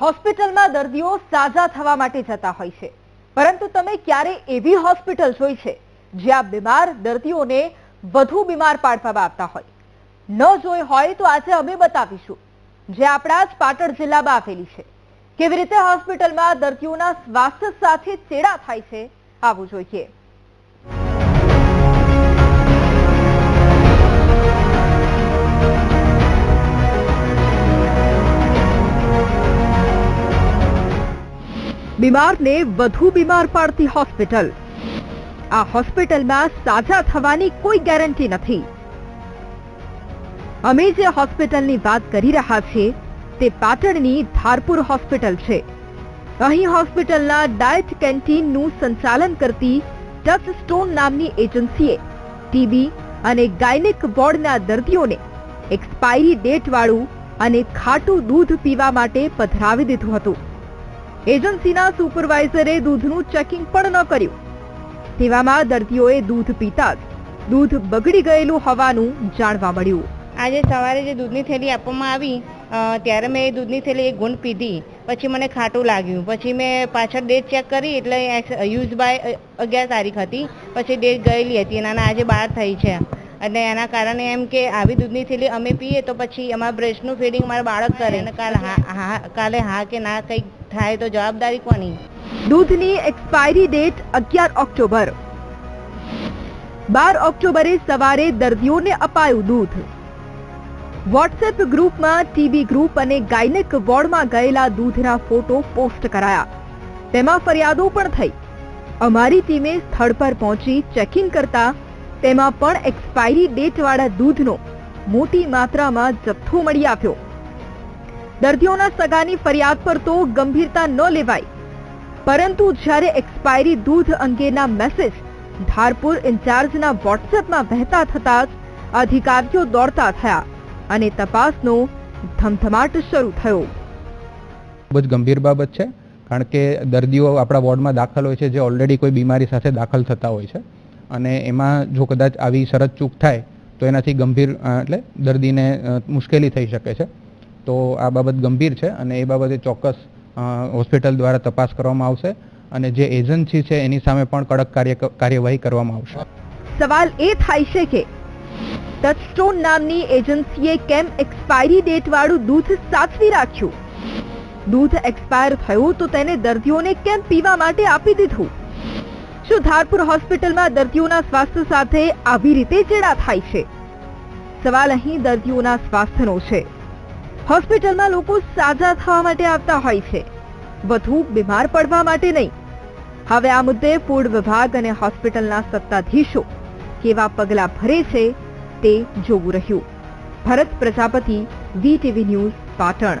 હોસ્પિટલમાં દર્દીઓ સાજા થવા માટે જતા હોય છે. પરંતુ તમે ક્યારે એવી હોસ્પિટલ જોઈ છે, જ્યાં બીમાર દર્દીઓને વધુ બીમાર પાડવામાં આવતા હોય? ન જોઈ હોય તો આજે અમે બતાવીશું, જે આપણા જ પાટણ જિલ્લામાં આવેલી છે. કેવી રીતે હોસ્પિટલમાં દર્દીઓના સ્વાસ્થ્ય સાથે ચેડા થાય છે, આવું જોઈએ. બીમારને વધુ બીમાર પાડતી હોસ્પિટલ આ હોસ્પિટલમાં સાજા થવાની કોઈ ગેરંટી નથી અમે જે હોસ્પિટલની વાત કરી રહ્યા છીએ તે પાટણની ધારપુર હોસ્પિટલ છે અહીં હોસ્પિટલના ડાયટ કેન્ટીનનું સંચાલન કરતી ટચ સ્ટોન નામની એજન્સીએ ટીબી અને ગાયનેક વોર્ડના દર્દીઓને એક્સપાયરી ડેટ વાળું અને ખાટું દૂધ પીવા માટે પધરાવી દીધું હતું એજન્સીના સુપરવાઇઝરે દૂધનું ચેકિંગ પણ ન કર્યું. તેવામાં દર્દીઓએ દૂધ પીતા જ દૂધ બગડી ગયેલું હોવાનું જાણવા મળ્યું. આજે સવારે જે દૂધની થેલી આપવામાં આવી ત્યારે મેં એ દૂધની થેલી એક ગુંડ પીધી. પછી મને ખાટું લાગ્યું. પછી મેં પાછળ ડેટ ચેક કરી એટલે યુઝ બાય અગિયાર તારીખ હતી. પછી ડેટ ગયેલી હતી. અને આજે બહાર થઈ છે. અને એના કારણે એમ કે આવી દૂધની થેલી અમે પીએ તો પછી અમારા બ્રેસ્ટનું ફીડિંગ મારા બાળક કરે. અને કાલે હા કાલે હા કે ના કંઈક થાય તો જવાબદારી કોની? દૂધની એક્સપાયરી ડેટ અગિયાર ઓક્ટોબર. બાર ઓક્ટોબરે સવારે દર્દીઓને અપાયું દૂધ. વોટ્સએપ ગ્રુપમાં ટીબી ગ્રુપ અને ગાયનેક વોર્ડમાં ગયેલા દૂધના ફોટો પોસ્ટ કરાયા. તેમાં ફરિયાદો પણ થઈ. અમારી ટીમે સ્થળ પર પહોંચી ચેકિંગ કરતા તેમાં પણ એક્સપાયરી ડેટ વાળા દૂધનો મોટી માત્રામાં જથ્થો મળી આવ્યો. દર્દીઓના સગાની ફરિયાદ પર તો ગંભીરતા ન લેવાય. પરંતુ જ્યારે એક્સપાયરી દૂધ અંગેના મેસેજ ધારપુર ઇન્ચાર્જના વોટ્સએપમાં વહેતા થતા જ અધિકારીઓ દોડતા થયા અને તપાસનો ધમધમાટ શરૂ થયો. ખૂબ જ ગંભીર બાબત છે, કારણ કે દર્દીઓ આપણા વોર્ડમાં દાખલ હોય છે, જે ઓલરેડી કોઈ બીમારી સાથે દાખલ થતા હોય છે. અને એમાં જો કદાચ આવી શરત ચૂક થાય, તો એનાથી ગંભીર એટલે દર્દીને મુશ્કેલી થઈ શકે છે. તો આ બાબત ગંભીર છે અને એ બાબતે ચોક્કસ હોસ્પિટલ દ્વારા તપાસ કરવામાં આવશે અને જે એજન્સી છે એની સામે પણ કડક કાર્યવાહી કરવામાં આવશે. સવાલ એ થાય છે કે ટચસ્ટોન નામની એજન્સીએ કેમ એક્સપાયરી ડેટ વાળું દૂધ સાચવી રાખ્યું? દૂધ એક્સપાયર થયું તો તેને દર્દીઓને કેમ પીવા માટે આપી દીધું? શું ધારપુર હોસ્પિટલમાં દર્દીઓના સ્વાસ્થ્ય સાથે આવી રીતે ચેડા થાય છે? સવાલ અહીં દર્દીઓના સ્વાસ્થ્યનો છે. હોસ્પિટલમાં લોકો સાજા થવા માટે આવતા હોય છે. વધુ બીમાર પડવા માટે નહીં. હવે આ મુદ્દે ફૂડ વિભાગ અને હોસ્પિટલના સત્તાધીશો કેવા પગલા ભરે છે તે જોવું રહ્યું. Bharat Prajapati VTV news, Patan.